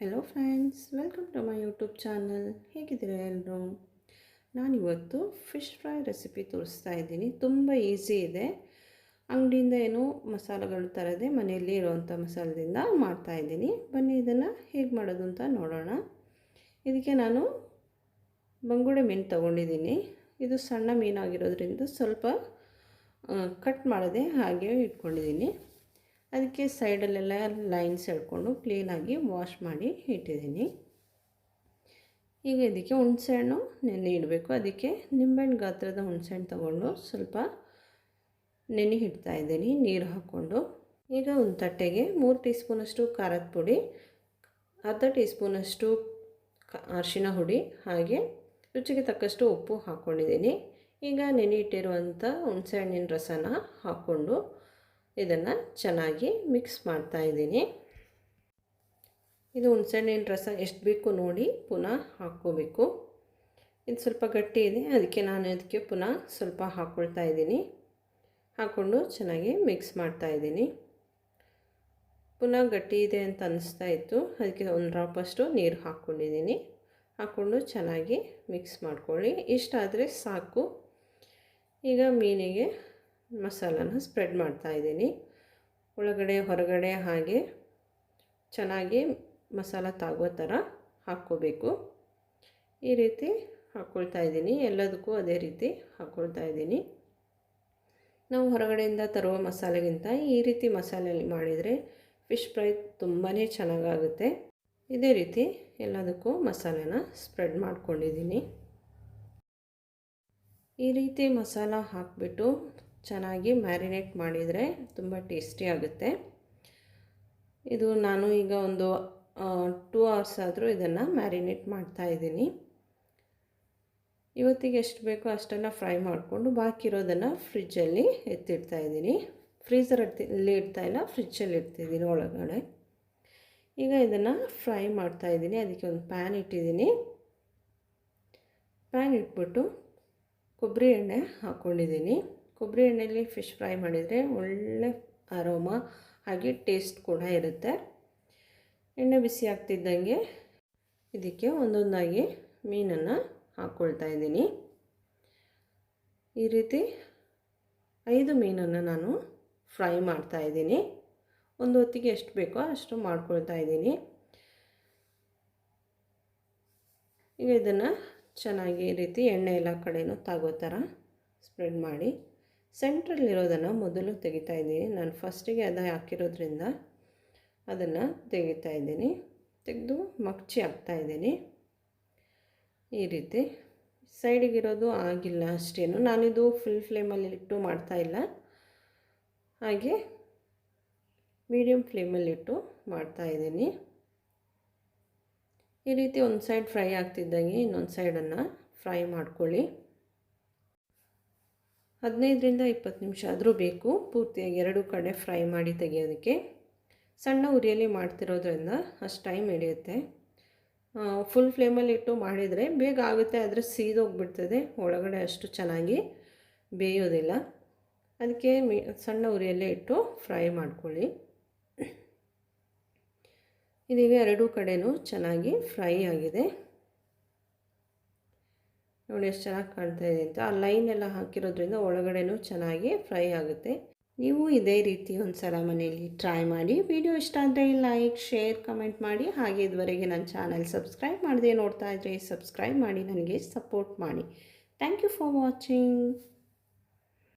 Hello friends welcome to my YouTube channel ಹೇಗಿದ್ದೀರಾ ಎಲ್ಲರೂ ನಾನಿವತ್ತು ಫಿಶ್ ಫ್ರೈ ರೆಸಿಪಿ ತೋರಿಸ್ತಾ ಇದ್ದೀನಿ. ತುಂಬ ಈಸಿ ಇದೆ. ಅಂಗಡಿಯಿಂದ ಏನು ಮಸಾಲೆಗಳು ತರದೆ ಮನೆಯಲ್ಲಿ ಇರೋವಂಥ ಮಸಾಲದಿಂದ ಮಾಡ್ತಾಯಿದ್ದೀನಿ ಬನ್ನಿ ಇದನ್ನು ಹೇಗೆ ಮಾಡೋದು ಅಂತ ನೋಡೋಣ. ಇದಕ್ಕೆ ನಾನು ಬಂಗುಡೆ ಮೀನು ತೊಗೊಂಡಿದ್ದೀನಿ. ಇದು ಸಣ್ಣ ಮೀನಾಗಿರೋದ್ರಿಂದ ಸ್ವಲ್ಪ ಕಟ್ ಮಾಡದೆ ಹಾಗೆ ಇಟ್ಕೊಂಡಿದ್ದೀನಿ. ಅದಕ್ಕೆ ಸೈಡಲ್ಲೆಲ್ಲ ಲೈನ್ಸ್ ಎಳ್ಕೊಂಡು ಕ್ಲೀನಾಗಿ ವಾಶ್ ಮಾಡಿ ಇಟ್ಟಿದ್ದೀನಿ. ಈಗ ಇದಕ್ಕೆ ಹುಣಸೆಹಣ್ಣು ನೆನೆ ಇಡಬೇಕು. ಅದಕ್ಕೆ ನಿಂಬೆಹಣ್ಣು ಗಾತ್ರದ ಹುಣಸೆಹಣ್ಣು ತೊಗೊಂಡು ಸ್ವಲ್ಪ ನೆನೆ ಇಡ್ತಾ ಇದ್ದೀನಿ, ನೀರು ಹಾಕ್ಕೊಂಡು. ಈಗ ಒಂದು ತಟ್ಟೆಗೆ ಮೂರು ಟೀ ಸ್ಪೂನಷ್ಟು ಖಾರದ ಪುಡಿ, ಅರ್ಧ ಟೀ ಸ್ಪೂನಷ್ಟು ಅರಿಶಿನ ಹುಡಿ, ಹಾಗೆ ರುಚಿಗೆ ತಕ್ಕಷ್ಟು ಉಪ್ಪು ಹಾಕ್ಕೊಂಡಿದ್ದೀನಿ ಈಗ ನೆನೆ ಇಟ್ಟಿರುವಂಥ ಹುಣಸೆಹಣ್ಣಿನ ರಸನ ಹಾಕ್ಕೊಂಡು ಇದನ್ನು ಚೆನ್ನಾಗಿ ಮಿಕ್ಸ್ ಮಾಡ್ತಾ ಇದ್ದೀನಿ. ಇದು ಹುಣಸೆಹಣ್ಣಿನ ರಸ ಎಷ್ಟು ಬೇಕು ನೋಡಿ ಪುನಃ ಹಾಕ್ಕೋಬೇಕು. ಇದು ಸ್ವಲ್ಪ ಗಟ್ಟಿ ಇದೆ, ಅದಕ್ಕೆ ನಾನು ಇದಕ್ಕೆ ಪುನಃ ಸ್ವಲ್ಪ ಹಾಕ್ಕೊಳ್ತಾ ಇದ್ದೀನಿ. ಹಾಕ್ಕೊಂಡು ಚೆನ್ನಾಗಿ ಮಿಕ್ಸ್ ಮಾಡ್ತಾ ಇದ್ದೀನಿ. ಪುನಃ ಗಟ್ಟಿ ಇದೆ ಅಂತ ಅನ್ನಿಸ್ತಾ ಇತ್ತು, ಅದಕ್ಕೆ ಒಂದು ಡ್ರಾಪಷ್ಟು ನೀರು ಹಾಕ್ಕೊಂಡಿದ್ದೀನಿ. ಹಾಕ್ಕೊಂಡು ಚೆನ್ನಾಗಿ ಮಿಕ್ಸ್ ಮಾಡ್ಕೊಳ್ಳಿ ಇಷ್ಟಾದರೆ ಸಾಕು. ಈಗ ಮೀನಿಗೆ ಮಸಾಲನ ಸ್ಪ್ರೆಡ್ ಮಾಡ್ತಾ ಇದ್ದೀನಿ. ಒಳಗಡೆ, ಹೊರಗಡೆ ಹಾಗೆ ಚೆನ್ನಾಗಿ ಮಸಾಲ ತಾಗೋ ಥರ ಹಾಕ್ಕೋಬೇಕು. ಈ ರೀತಿ ಹಾಕ್ಕೊಳ್ತಾ ಇದ್ದೀನಿ. ಎಲ್ಲದಕ್ಕೂ ಅದೇ ರೀತಿ ಹಾಕ್ಕೊಳ್ತಾ ಇದ್ದೀನಿ. ನಾವು ಹೊರಗಡೆಯಿಂದ ತರುವ ಮಸಾಲೆಗಿಂತ ಈ ರೀತಿ ಮಸಾಲೆ ಮಾಡಿದರೆ ಫಿಶ್ ಫ್ರೈ ತುಂಬಾ ಚೆನ್ನಾಗಾಗುತ್ತೆ. ಇದೇ ರೀತಿ ಎಲ್ಲದಕ್ಕೂ ಮಸಾಲೆನ ಸ್ಪ್ರೆಡ್ ಮಾಡ್ಕೊಂಡಿದ್ದೀನಿ. ಈ ರೀತಿ ಮಸಾಲ ಹಾಕಿಬಿಟ್ಟು ಚೆನ್ನಾಗಿ ಮ್ಯಾರಿನೇಟ್ ಮಾಡಿದರೆ ತುಂಬ ಟೇಸ್ಟಿ ಆಗುತ್ತೆ. ಇದು ನಾನು ಈಗ ಒಂದು ಟೂ ಅವರ್ಸ್ ಆದರೂ ಇದನ್ನು ಮ್ಯಾರಿನೇಟ್ ಮಾಡ್ತಾಯಿದ್ದೀನಿ ಇವತ್ತಿಗೆ ಎಷ್ಟು ಬೇಕೋ ಅಷ್ಟನ್ನು ಫ್ರೈ ಮಾಡಿಕೊಂಡು ಬಾಕಿ ಇರೋದನ್ನು ಫ್ರಿಜ್ಜಲ್ಲಿ ಎತ್ತಿಡ್ತಾ ಇದ್ದೀನಿ. ಇಲ್ಲಿ ಇಡ್ತಾ ಇಲ್ಲ, ಫ್ರಿಜ್ಜಲ್ಲಿ ಇಡ್ತಿದ್ದೀನಿ ಒಳಗಡೆ. ಈಗ ಇದನ್ನು ಫ್ರೈ ಮಾಡ್ತಾ ಇದ್ದೀನಿ. ಅದಕ್ಕೆ ಒಂದು ಪ್ಯಾನ್ ಇಟ್ಟಿದ್ದೀನಿ. ಪ್ಯಾನ್ ಇಟ್ಬಿಟ್ಟು ಕೊಬ್ಬರಿ ಎಣ್ಣೆ ಹಾಕ್ಕೊಂಡಿದ್ದೀನಿ ಕೊಬ್ಬರಿ ಎಣ್ಣೆಯಲ್ಲಿ ಫಿಶ್ ಫ್ರೈ ಮಾಡಿದರೆ ಒಳ್ಳೆ ಅರೋಮ ಹಾಗೆ ಟೇಸ್ಟ್ ಕೂಡ ಇರುತ್ತೆ. ಎಣ್ಣೆ ಬಿಸಿ ಆಗ್ತಿದ್ದಂಗೆ ಇದಕ್ಕೆ ಒಂದೊಂದಾಗಿ ಮೀನನ್ನು ಹಾಕ್ಕೊಳ್ತಾ ಇದ್ದೀನಿ. ಈ ರೀತಿ ಐದು ಮೀನನ್ನು ನಾನು ಫ್ರೈ ಮಾಡ್ತಾ ಇದ್ದೀನಿ. ಒಂದು ಹೊತ್ತಿಗೆ ಎಷ್ಟು ಬೇಕೋ ಅಷ್ಟು ಮಾಡ್ಕೊಳ್ತಾ ಇದ್ದೀನಿ. ಈಗ ಇದನ್ನು ಚೆನ್ನಾಗಿ ಈ ರೀತಿ ಎಣ್ಣೆ ಎಲ್ಲ ಕಡೆಯೂ ತಾಗೋ ಥರ ಸ್ಪ್ರೆಡ್ ಮಾಡಿ ಸೆಂಟ್ರಲ್ಲಿರೋದನ್ನು ಮೊದಲು ತೆಗಿತಾ ಇದ್ದೀನಿ. ನಾನು ಫಸ್ಟಿಗೆ ಅದು ಹಾಕಿರೋದ್ರಿಂದ ಅದನ್ನು ತೆಗಿತಾ ಇದ್ದೀನಿ. ತೆಗೆದು ಮಗ್ಚಿ ಹಾಕ್ತಾಯಿದ್ದೀನಿ ಈ ರೀತಿ ಸೈಡಿಗಿರೋದು ಆಗಿಲ್ಲ ಅಷ್ಟೇನು. ನಾನಿದು ಫುಲ್ ಫ್ಲೇಮಲ್ಲಿ ಇಟ್ಟು ಮಾಡ್ತಾ ಇಲ್ಲ. ಹಾಗೆ ಮೀಡಿಯಮ್ ಫ್ಲೇಮಲ್ಲಿಟ್ಟು ಮಾಡ್ತಾಯಿದ್ದೀನಿ ಈ ರೀತಿ ಒಂದು ಸೈಡ್ ಫ್ರೈ ಆಗ್ತಿದ್ದಂಗೆ ಇನ್ನೊಂದು ಸೈಡನ್ನು ಫ್ರೈ ಮಾಡ್ಕೊಳ್ಳಿ. ಹದಿನೈದರಿಂದ ಇಪ್ಪತ್ತು ನಿಮಿಷ ಆದರೂ ಬೇಕು. ಪೂರ್ತಿಯಾಗಿ ಎರಡು ಕಡೆ ಫ್ರೈ ಮಾಡಿ ತೆಗೆಯೋದಕ್ಕೆ. ಸಣ್ಣ ಉರಿಯಲ್ಲಿ ಮಾಡ್ತಿರೋದ್ರಿಂದ ಅಷ್ಟು ಟೈಮ್ ಹಿಡಿಯುತ್ತೆ. ಫುಲ್ ಫ್ಲೇಮಲ್ಲಿ ಇಟ್ಟು ಮಾಡಿದರೆ ಬೇಗ ಆಗುತ್ತೆ, ಆದರೆ ಸೀದೋಗ್ಬಿಡ್ತದೆ ಒಳಗಡೆ ಅಷ್ಟು ಚೆನ್ನಾಗಿ ಬೇಯೋದಿಲ್ಲ. ಅದಕ್ಕೆ ಸಣ್ಣ ಉರಿಯಲ್ಲೇ ಇಟ್ಟು ಫ್ರೈ ಮಾಡ್ಕೊಳ್ಳಿ. ಇದೀಗ ಎರಡೂ ಕಡೆಯೂ ಚೆನ್ನಾಗಿ ಫ್ರೈ ಆಗಿದೆ. ನೋಡಿ ಎಷ್ಟು ಚೆನ್ನಾಗಿ ಕಾಣ್ತಾ ಇದೆ ಅಂತ. ಆ ಲೈನ್ ಎಲ್ಲ ಹಾಕಿರೋದ್ರಿಂದ ಒಳಗಡೆನೂ ಚೆನ್ನಾಗಿ ಫ್ರೈ ಆಗುತ್ತೆ. ನೀವು ಇದೇ ರೀತಿ ಒಂದು ಸಲ ಮನೆಯಲ್ಲಿ ಟ್ರೈ ಮಾಡಿ. ವಿಡಿಯೋ ಇಷ್ಟ ಆದರೆ ಲೈಕ್, ಶೇರ್, ಕಮೆಂಟ್ ಮಾಡಿ. ಹಾಗೆ ಇದುವರೆಗೆ ನನ್ನ ಚಾನಲ್ ಸಬ್ಸ್ಕ್ರೈಬ್ ಮಾಡಿದೆ ನೋಡ್ತಾ ಇದ್ದರೆ ಸಬ್ಸ್ಕ್ರೈಬ್ ಮಾಡಿ. ನನಗೆ ಸಪೋರ್ಟ್ ಮಾಡಿ. Thank you for watching.